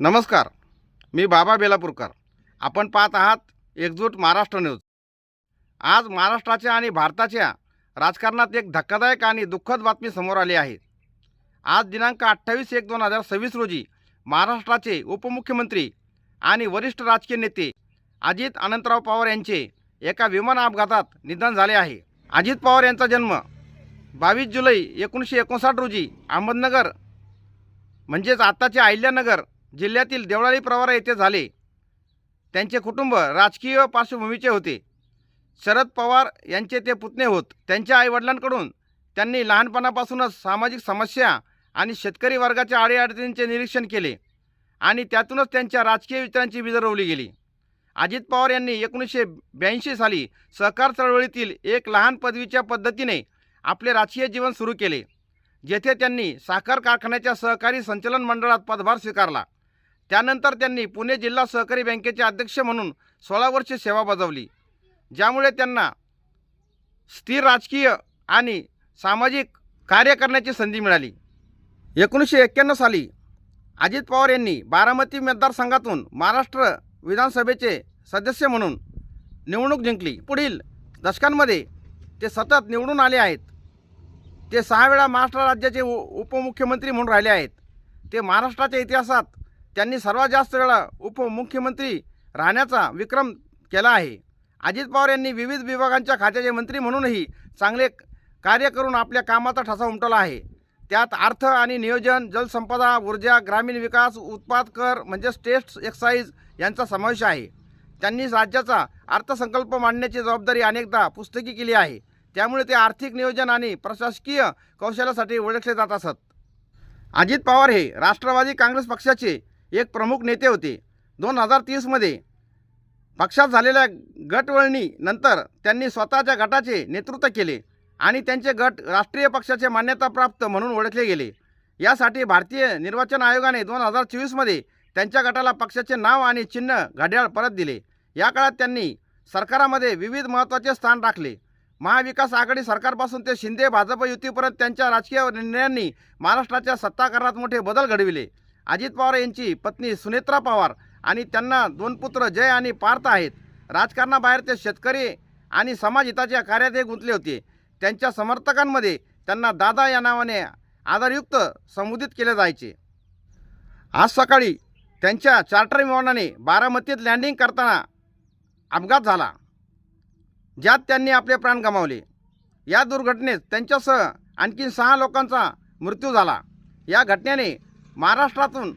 नमस्कार मी बाबा बेलापूरकर. आपण पाहत आहात एकजूट महाराष्ट्र न्यूज. आज महाराष्ट्राच्या आणि भारताच्या राजकारणात एक धक्कादायक आणि दुःखद बातमी समोर आली आहे. आज दिनांक अठ्ठावीस एक दोन हजार सव्वीस रोजी महाराष्ट्राचे उपमुख्यमंत्री आणि वरिष्ठ राजकीय नेते अजित अनंतराव पवार यांचे एका विमान अपघातात निधन झाले आहे. अजित पवार यांचा जन्म बावीस जुलै एकोणीसशे एकोणसाठ रोजी अहमदनगर म्हणजेच आत्ताचे अहिल्यानगर जिल्ह्यातील देवळाली प्रवारा येथे झाले. त्यांचे कुटुंब राजकीय पार्श्वभूमीचे होते. शरद पवार यांचे ते पुतणे होत. त्यांच्या आईवडिलांकडून त्यांनी लहानपणापासूनच सामाजिक समस्या आणि शेतकरी वर्गाच्या आडीअडचणींचे निरीक्षण केले आणि त्यातूनच त्यांच्या राजकीय विचारांची बीज रोवली गेली. अजित पवार यांनी एकोणीसशे ब्याऐंशी साली सहकार चळवळीतील एक लहान पदवीच्या पद्धतीने आपले राजकीय जीवन सुरू केले जेथे त्यांनी साखर कारखान्याच्या सहकारी संचलन मंडळात पदभार स्वीकारला. त्यानंतर त्यांनी पुणे जिल्हा सहकारी बँकेचे अध्यक्ष म्हणून सोळा वर्षे सेवा बजावली ज्यामुळे त्यांना स्थिर राजकीय आणि सामाजिक कार्य करण्याची संधी मिळाली. एकोणीसशे एक्क्याण्णव साली अजित पवार यांनी बारामती मतदारसंघातून महाराष्ट्र विधानसभेचे सदस्य म्हणून निवडणूक जिंकली. पुढील दशकांमध्ये ते सतत निवडून आले आहेत. ते सहा वेळा महाराष्ट्र राज्याचे उ उपमुख्यमंत्री म्हणून राहिले आहेत. ते महाराष्ट्राच्या इतिहासात त्यांनी सर्वात जास्त वेळा उपमुख्यमंत्री राहण्याचा विक्रम केला आहे. अजित पवार यांनी विविध विभागांच्या खात्याचे मंत्री म्हणूनही चांगले कार्य करून आपल्या कामाचा ठसा उमटवला आहे. त्यात अर्थ आणि नियोजन जलसंपदा ऊर्जा ग्रामीण विकास उत्पाद कर म्हणजे टेस्ट एक्साईज यांचा समावेश आहे. त्यांनी राज्याचा अर्थसंकल्प मांडण्याची जबाबदारी अनेकदा पुस्तकी केली आहे. त्यामुळे ते आर्थिक नियोजन आणि प्रशासकीय कौशल्यासाठी ओळखले जात असत. अजित पवार हे राष्ट्रवादी काँग्रेस पक्षाचे एक प्रमुख नेते होते. दोन हजार तीसमध्ये पक्षात झालेल्या गटवळणीनंतर त्यांनी स्वतःच्या गटाचे नेतृत्व केले आणि त्यांचे गट राष्ट्रीय पक्षाचे मान्यताप्राप्त म्हणून ओळखले गेले. यासाठी भारतीय निर्वाचन आयोगाने दोन हजार चोवीसमध्ये त्यांच्या गटाला पक्षाचे नाव आणि चिन्ह घड्याळ परत दिले. या काळात त्यांनी सरकारामध्ये विविध महत्त्वाचे स्थान राखले. महाविकास आघाडी सरकारपासून ते शिंदे भाजप युतीपर्यंत त्यांच्या राजकीय निर्णयांनी महाराष्ट्राच्या सत्ताकारात मोठे बदल घडविले. अजित पवार यांची पत्नी सुनेत्रा पवार आणि त्यांना दोन पुत्र जय आणि पार्थ आहेत. राजकारणाबाहेर ते शेतकरी आणि समाजहिताच्या कार्यात हे गुंतले होते. त्यांच्या समर्थकांमध्ये त्यांना दादा या नावाने आधारयुक्त संबोधित केले जायचे. आज सकाळी त्यांच्या चार्टर विमानाने बारामतीत लँडिंग करताना अपघात झाला. ज्यात त्यांनी आपले प्राण गमावले. या दुर्घटनेत त्यांच्यासह आणखी सहा लोकांचा मृत्यू झाला. या घटनेने महाराष्ट्रातून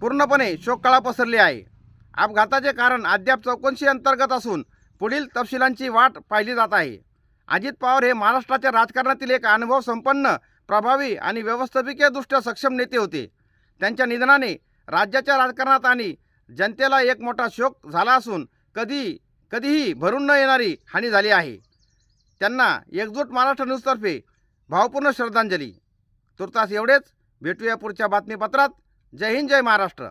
पूर्णपणे शोककळा पसरली आहे. अपघाताचे कारण अद्याप चौकशी अंतर्गत असून पुढील तपशिलांची वाट पाहिली जात आहे. अजित पवार हे महाराष्ट्राच्या राजकारणातील एक अनुभव संपन्न प्रभावी आणि व्यवस्थापकीयदृष्ट्या सक्षम नेते होते. त्यांच्या निधनाने राज्याच्या राजकारणात आणि जनतेला एक मोठा शोक झाला असून कधी कधीही भरून न येणारी हानी झाली आहे. त्यांना एकजूट महाराष्ट्र न्यूजतर्फे भावपूर्ण श्रद्धांजली. तुर्तास एवढेच. भेटूया पुढच्या बातमीपत्रात. जय हिंद जय महाराष्ट्र.